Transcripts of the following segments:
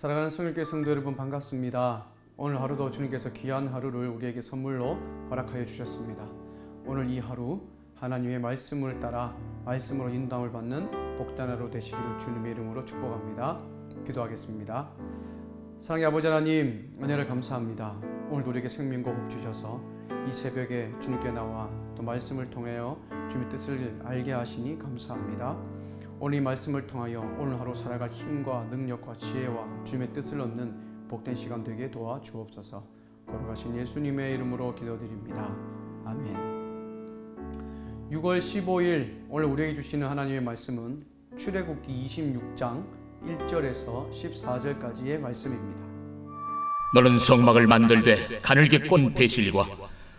사랑하는 성일교 성도 여러분 반갑습니다. 오늘 하루도 주님께서 귀한 하루를 우리에게 선물로 허락하여 주셨습니다. 오늘 이 하루 하나님의 말씀을 따라 말씀으로 인도함을 받는 복된 하루 되시기를 주님의 이름으로 축복합니다. 기도하겠습니다. 사랑의 아버지 하나님 은혜를 감사합니다. 오늘도 우리에게 생명과 복 주셔서 이 새벽에 주님께 나와 또 말씀을 통하여 주님의 뜻을 알게 하시니 감사합니다. 오늘 이 말씀을 통하여 오늘 하루 살아갈 힘과 능력과 지혜와 주님의 뜻을 얻는 복된 시간 되게 도와 주옵소서. 걸어가신 예수님의 이름으로 기도드립니다. 아멘. 6월 15일 오늘 우리에게 주시는 하나님의 말씀은 출애굽기 26장 1절에서 14절까지의 말씀입니다. 너는 성막을 만들되 가늘게 꼰 배실과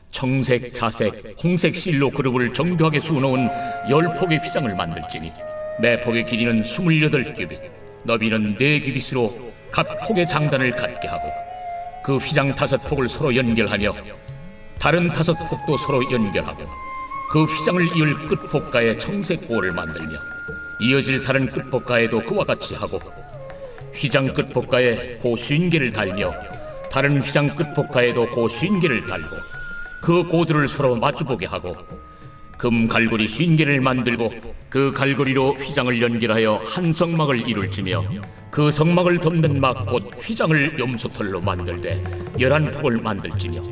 청색, 자색, 홍색 실로 그룹을 정교하게 수놓은 열 폭의 휘장을 만들지니 매 폭의 길이는 스물여덟 규빗, 너비는 네 규빗으로 각 폭의 장단을 갖게 하고 그 휘장 다섯 폭을 서로 연결하며 다른 다섯 폭도 서로 연결하고 그 휘장을 이을 끝폭가에 청색 고를 만들며 이어질 다른 끝폭가에도 그와 같이 하고 휘장 끝폭가에 고 쉰개를 달며 다른 휘장 끝폭가에도 고 쉰개를 달고 그 고들을 서로 마주보게 하고 금 갈고리 쉰개를 만들고 그 갈고리로 휘장을 연결하여 한 성막을 이룰지며 그 성막을 덮는 막 곧 휘장을 염소털로 만들되 열한 폭을 만들지며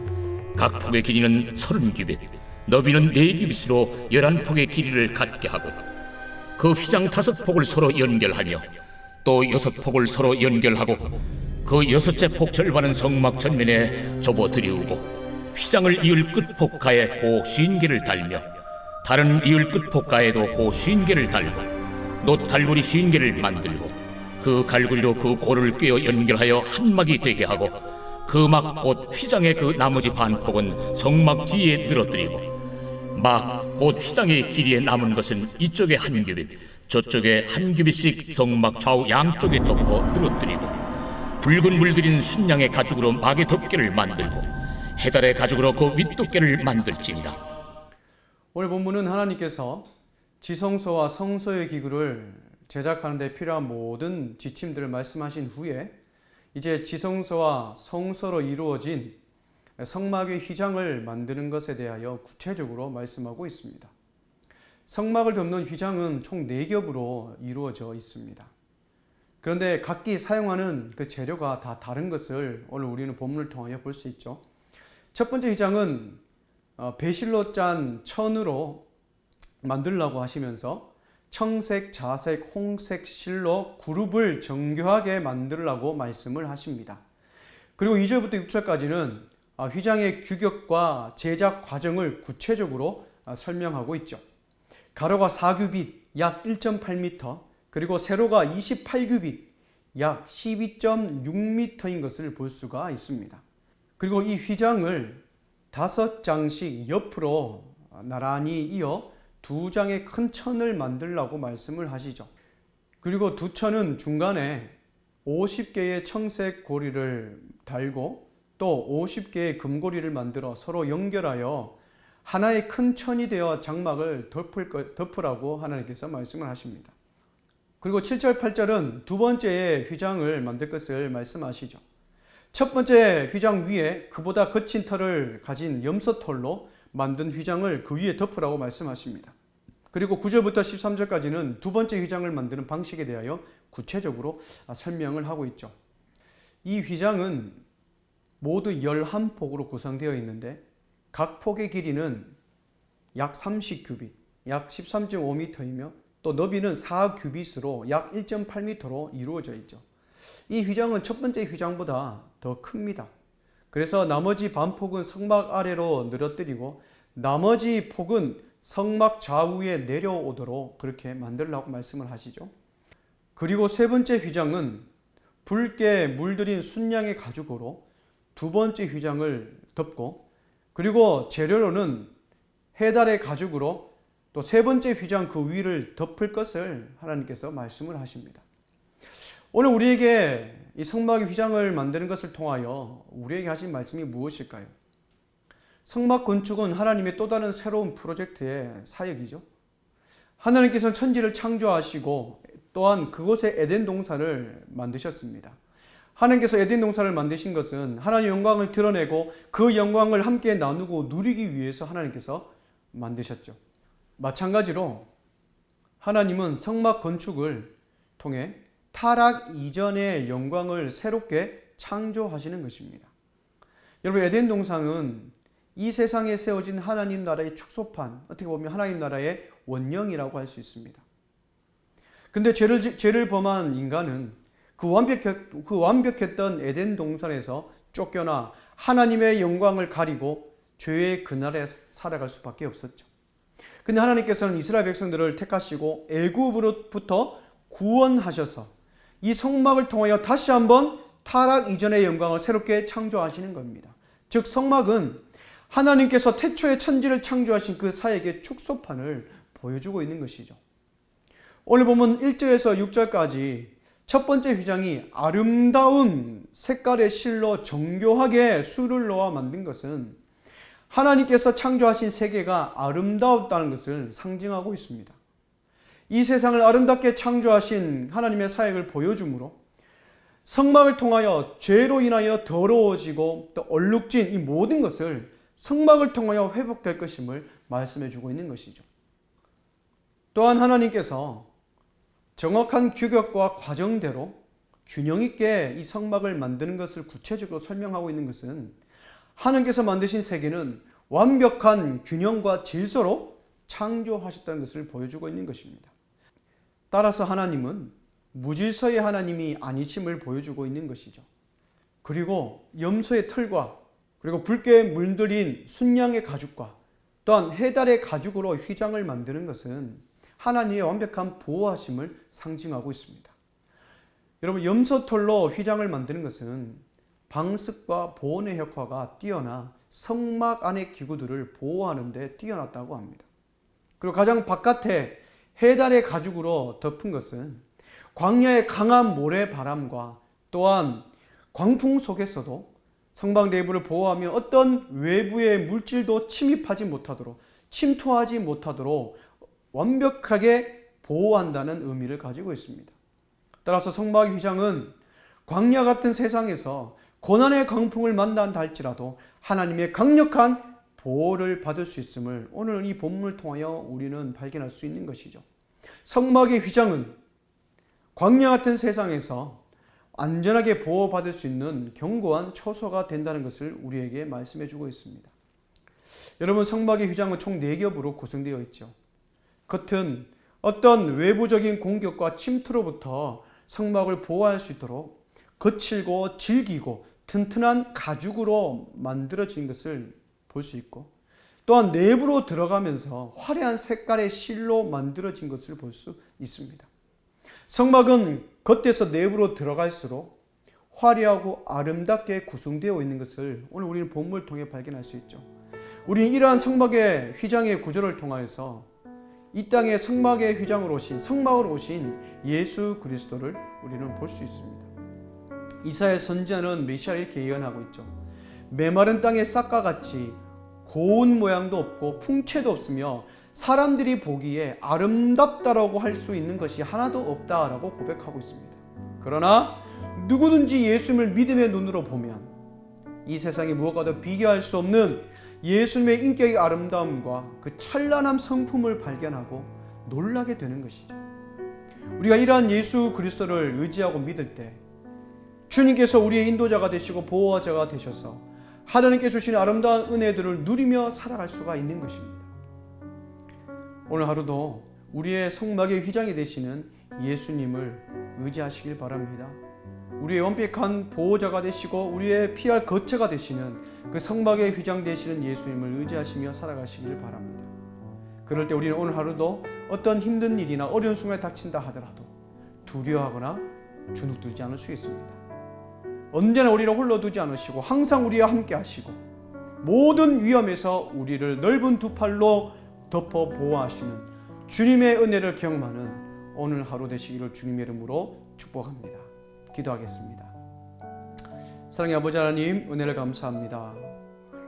각 폭의 길이는 서른 규빗 너비는 네 규빗으로 열한 폭의 길이를 갖게 하고 그 휘장 다섯 폭을 서로 연결하며 또 여섯 폭을 서로 연결하고 그 여섯째 폭 절반은 성막 전면에 접어 들이우고 휘장을 이을 끝 폭가에 고 쉰개를 달며 다른 이을 끝 폭가에도 고 쉰개를 달고 놋 갈고리 쉰개를 만들고 그 갈고리로 그 고를 꿰어 연결하여 한 막이 되게 하고 그 막 곧 휘장의 그 나머지 반폭은 성막 뒤에 늘어뜨리고 막 곧 휘장의 길이에 남은 것은 이쪽에 한 규빗, 저쪽에 한 규빗씩 성막 좌우 양쪽에 덮어 늘어뜨리고 붉은 물들인 순양의 가죽으로 막의 덮개를 만들고 해달의 가죽으로 그 윗덮개를 만들지니라. 오늘 본문은 하나님께서 지성소와 성소의 기구를 제작하는 데 필요한 모든 지침들을 말씀하신 후에 이제 지성소와 성소로 이루어진 성막의 휘장을 만드는 것에 대하여 구체적으로 말씀하고 있습니다. 성막을 덮는 휘장은 총 4겹으로 이루어져 있습니다. 그런데 각기 사용하는 그 재료가 다 다른 것을 오늘 우리는 본문을 통하여 볼 수 있죠. 첫 번째 휘장은 어, 배실로 짠 천으로 만들라고 하시면서 청색, 자색, 홍색 실로 그룹을 정교하게 만들라고 말씀을 하십니다. 그리고 2절부터 6절까지는 아, 휘장의 규격과 제작 과정을 구체적으로 아, 설명하고 있죠. 가로가 4규빗 약 1.8m 그리고 세로가 28규빗 약 12.6m인 것을 볼 수가 있습니다. 그리고 이 휘장을 다섯 장씩 옆으로 나란히 이어 두 장의 큰 천을 만들라고 말씀을 하시죠. 그리고 두 천은 중간에 50개의 청색 고리를 달고 또 50개의 금고리를 만들어 서로 연결하여 하나의 큰 천이 되어 장막을 덮을 것, 덮으라고 하나님께서 말씀을 하십니다. 그리고 7절, 8절은 두 번째의 휘장을 만들 것을 말씀하시죠. 첫 번째 휘장 위에 그보다 거친 털을 가진 염소털로 만든 휘장을 그 위에 덮으라고 말씀하십니다. 그리고 9절부터 13절까지는 두 번째 휘장을 만드는 방식에 대하여 구체적으로 설명을 하고 있죠. 이 휘장은 모두 11폭으로 구성되어 있는데 각 폭의 길이는 약 30규빗, 약 13.5m이며 또 너비는 4규빗으로 약 1.8m로 이루어져 있죠. 이 휘장은 첫 번째 휘장보다 더 큽니다. 그래서 나머지 반폭은 성막 아래로 늘어뜨리고 나머지 폭은 성막 좌우에 내려오도록 그렇게 만들라고 말씀을 하시죠. 그리고 세 번째 휘장은 붉게 물들인 순양의 가죽으로 두 번째 휘장을 덮고 그리고 재료로는 해달의 가죽으로 또 세 번째 휘장 그 위를 덮을 것을 하나님께서 말씀을 하십니다. 오늘 우리에게 이 성막의 휘장을 만드는 것을 통하여 우리에게 하신 말씀이 무엇일까요? 성막 건축은 하나님의 또 다른 새로운 프로젝트의 사역이죠. 하나님께서는 천지를 창조하시고 또한 그곳에 에덴 동산을 만드셨습니다. 하나님께서 에덴 동산을 만드신 것은 하나님의 영광을 드러내고 그 영광을 함께 나누고 누리기 위해서 하나님께서 만드셨죠. 마찬가지로 하나님은 성막 건축을 통해 타락 이전의 영광을 새롭게 창조하시는 것입니다. 여러분 에덴 동산은 이 세상에 세워진 하나님 나라의 축소판, 어떻게 보면 하나님 나라의 원령이라고 할 수 있습니다. 근데 죄를 지- 죄를 범한 인간은 그 완벽 그 완벽했던 에덴 동산에서 쫓겨나 하나님의 영광을 가리고 죄의 그날에 살아갈 수밖에 없었죠. 근데 하나님께서는 이스라엘 백성들을 택하시고 애굽으로부터 구원하셔서 이 성막을 통하여 다시 한번 타락 이전의 영광을 새롭게 창조하시는 겁니다. 즉 성막은 하나님께서 태초에 천지를 창조하신 그 사역의 축소판을 보여주고 있는 것이죠. 오늘 보면 1절에서 6절까지 첫 번째 휘장이 아름다운 색깔의 실로 정교하게 술을 넣어 만든 것은 하나님께서 창조하신 세계가 아름다웠다는 것을 상징하고 있습니다. 이 세상을 아름답게 창조하신 하나님의 사역을 보여주므로 성막을 통하여 죄로 인하여 더러워지고 또 얼룩진 이 모든 것을 성막을 통하여 회복될 것임을 말씀해 주고 있는 것이죠. 또한 하나님께서 정확한 규격과 과정대로 균형 있게 이 성막을 만드는 것을 구체적으로 설명하고 있는 것은 하나님께서 만드신 세계는 완벽한 균형과 질서로 창조하셨다는 것을 보여주고 있는 것입니다. 따라서 하나님은 무질서의 하나님이 아니심을 보여주고 있는 것이죠. 그리고 염소의 털과 그리고 붉게 물들인 순양의 가죽과 또한 해달의 가죽으로 휘장을 만드는 것은 하나님의 완벽한 보호하심을 상징하고 있습니다. 여러분 염소 털로 휘장을 만드는 것은 방습과 보온의 효과가 뛰어나 성막 안의 기구들을 보호하는 데 뛰어났다고 합니다. 그리고 가장 바깥에 해달의 가죽으로 덮은 것은 광야의 강한 모래 바람과 또한 광풍 속에서도 성방 내부를 보호하며 어떤 외부의 물질도 침입하지 못하도록 침투하지 못하도록 완벽하게 보호한다는 의미를 가지고 있습니다. 따라서 성막 휘장은 광야 같은 세상에서 고난의 강풍을 만난다 할지라도 하나님의 강력한 보호를 받을 수 있음을 오늘 이 본문을 통하여 우리는 발견할 수 있는 것이죠. 성막의 휘장은 광야 같은 세상에서 안전하게 보호받을 수 있는 견고한 초소가 된다는 것을 우리에게 말씀해 주고 있습니다. 여러분 성막의 휘장은 총 4겹으로 구성되어 있죠. 겉은 어떤 외부적인 공격과 침투로부터 성막을 보호할 수 있도록 거칠고 질기고 튼튼한 가죽으로 만들어진 것을 볼 수 있고 또한 내부로 들어가면서 화려한 색깔의 실로 만들어진 것을 볼 수 있습니다. 성막은 겉에서 내부로 들어갈수록 화려하고 아름답게 구성되어 있는 것을 오늘 우리는 본문을 통해 발견할 수 있죠. 우리는 이러한 성막의 휘장의 구조를 통하여서 이 땅에 성막의 휘장으로 오신 성막으로 오신 예수 그리스도를 우리는 볼 수 있습니다. 이사야 선지자는 메시아 이렇게 예언하고 있죠. 메마른 땅의 싹과 같이 고운 모양도 없고 풍채도 없으며 사람들이 보기에 아름답다라고 할 수 있는 것이 하나도 없다라고 고백하고 있습니다. 그러나 누구든지 예수님을 믿음의 눈으로 보면 이 세상에 무엇과도 비교할 수 없는 예수님의 인격의 아름다움과 그 찬란한 성품을 발견하고 놀라게 되는 것이죠. 우리가 이러한 예수 그리스도를 의지하고 믿을 때 주님께서 우리의 인도자가 되시고 보호자가 되셔서 하나님께 주신 아름다운 은혜들을 누리며 살아갈 수가 있는 것입니다. 오늘 하루도 우리의 성막의 휘장이 되시는 예수님을 의지하시길 바랍니다. 우리의 완벽한 보호자가 되시고 우리의 피할 거처가 되시는 그 성막의 휘장 되시는 예수님을 의지하시며 살아가시길 바랍니다. 그럴 때 우리는 오늘 하루도 어떤 힘든 일이나 어려운 순간에 닥친다 하더라도 두려워하거나 주눅들지 않을 수 있습니다. 언제나 우리를 홀로 두지 않으시고 항상 우리와 함께 하시고 모든 위험에서 우리를 넓은 두 팔로 덮어 보호하시는 주님의 은혜를 경험하는 오늘 하루 되시기를 주님의 이름으로 축복합니다. 기도하겠습니다. 사랑의 아버지 하나님 은혜를 감사합니다.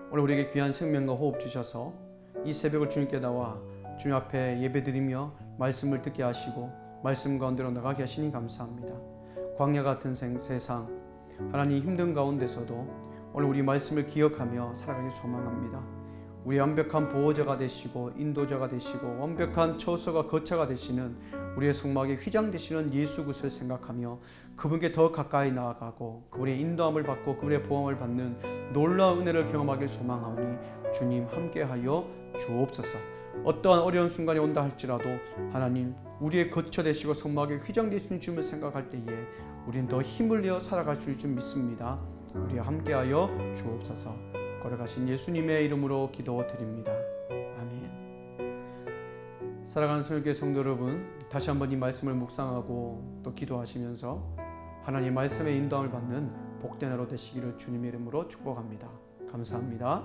오늘 우리에게 귀한 생명과 호흡 주셔서 이 새벽을 주님께 나와 주님 앞에 예배드리며 말씀을 듣게 하시고 말씀 가운데로 나가게 하시니 감사합니다. 광야 같은 생, 세상 하나님 힘든 가운데서도 오늘 우리 말씀을 기억하며 살아가기 소망합니다. 우리 완벽한 보호자가 되시고 인도자가 되시고 완벽한 처소가 거처가 되시는 우리의 성막의 휘장 되시는 예수 그리스도를 생각하며 그분께 더 가까이 나아가고 그분의 인도함을 받고 그분의 보험을 받는 놀라운 은혜를 경험하길 소망하오니 주님 함께하여 주옵소서. 어떠한 어려운 순간이 온다 할지라도 하나님 우리의 거처 되시고 성막의 휘장 되시는 주님을 생각할 때에 우리는 더 힘을 내어 살아갈 줄 믿습니다. 우리와 함께하여 주옵소서. 걸어가신 예수님의 이름으로 기도드립니다. 아멘. 사랑하는 설교 성도 여러분, 다시 한번 이 말씀을 묵상하고 또 기도하시면서 하나님 말씀의 인도함을 받는 복된 하루 되시기를 주님의 이름으로 축복합니다. 감사합니다.